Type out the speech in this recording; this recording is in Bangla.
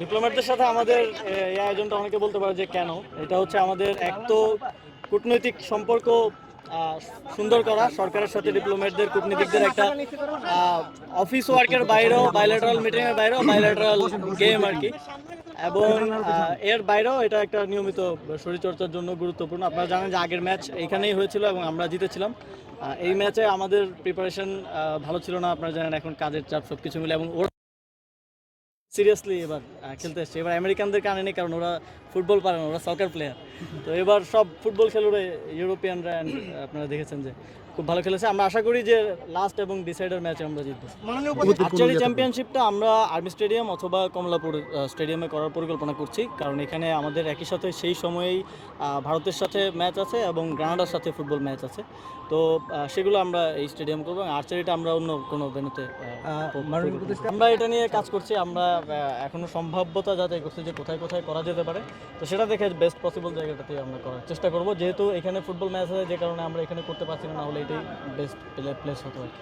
ডিপ্লোম্যাটদের সাথে আমাদের এই আয়োজনটা অনেকে বলতে পারে যে কেন? এটা হচ্ছে আমাদের এক তো কূটনৈতিক সম্পর্ক সুন্দর করা, সরকারের সাথে ডিপ্লোম্যাটদের কূটনীতিকদের একটা অফিস ওয়ার্কের বাইরেও বাইলেটারাল মিটিংয়ের বাইরেও বাইলেটারাল গেম আর কি। এবং এর বাইরেও এটা একটা নিয়মিত শরীরচর্চার জন্য গুরুত্বপূর্ণ। আপনারা জানেন যে আগের ম্যাচ এইখানেই হয়েছিল এবং আমরা জিতেছিলাম। এই ম্যাচে আমাদের প্রিপারেশন ভালো ছিল না, আপনারা জানেন এখন কাজের চাপ সব কিছু মিলে এবং ওরা সিরিয়াসলি এবার খেলতে এসছে। এবার আমেরিকানদেরকে আনেনি কারণ ওরা ফুটবল পারে না, ওরা সকার প্লেয়ার তো এবার সব ফুটবল খেলুড়ে ইউরোপিয়ানরা আপনারা দেখেছেন যে খুব ভালো খেলেছে। আমরা আশা করি যে লাস্ট এবং ডিসাইডার ম্যাচে আমরা জিতবো। আর্চারি চ্যাম্পিয়নশিপটা আমরা আর্মি স্টেডিয়াম অথবা কমলাপুর স্টেডিয়ামে করার পরিকল্পনা করছি। কারণ এখানে আমাদের একই সাথে সেই সময়েই ভারতের সাথে ম্যাচ আছে এবং গ্রানাডার সাথে ফুটবল ম্যাচ আছে। তো সেগুলো আমরা এই স্টেডিয়াম করব আর্চারিটা আমরা অন্য কোনো ভেনুতে আমরা এটা নিয়ে কাজ করছি। আমরা আহ, এখনও সম্ভাব্যতা যাচাই করছি যে কোথায় কোথায় করা যেতে পারে। তো সেটা দেখে বেস্ট পসিবল জায়গাটাতে আমরা করার চেষ্টা করব। যেহেতু এখানে ফুটবল ম্যাচ আছে, যে কারণে আমরা এখানে করতে পারছি না না হলে এটাই বেস্ট প্লেস হতো আর কি।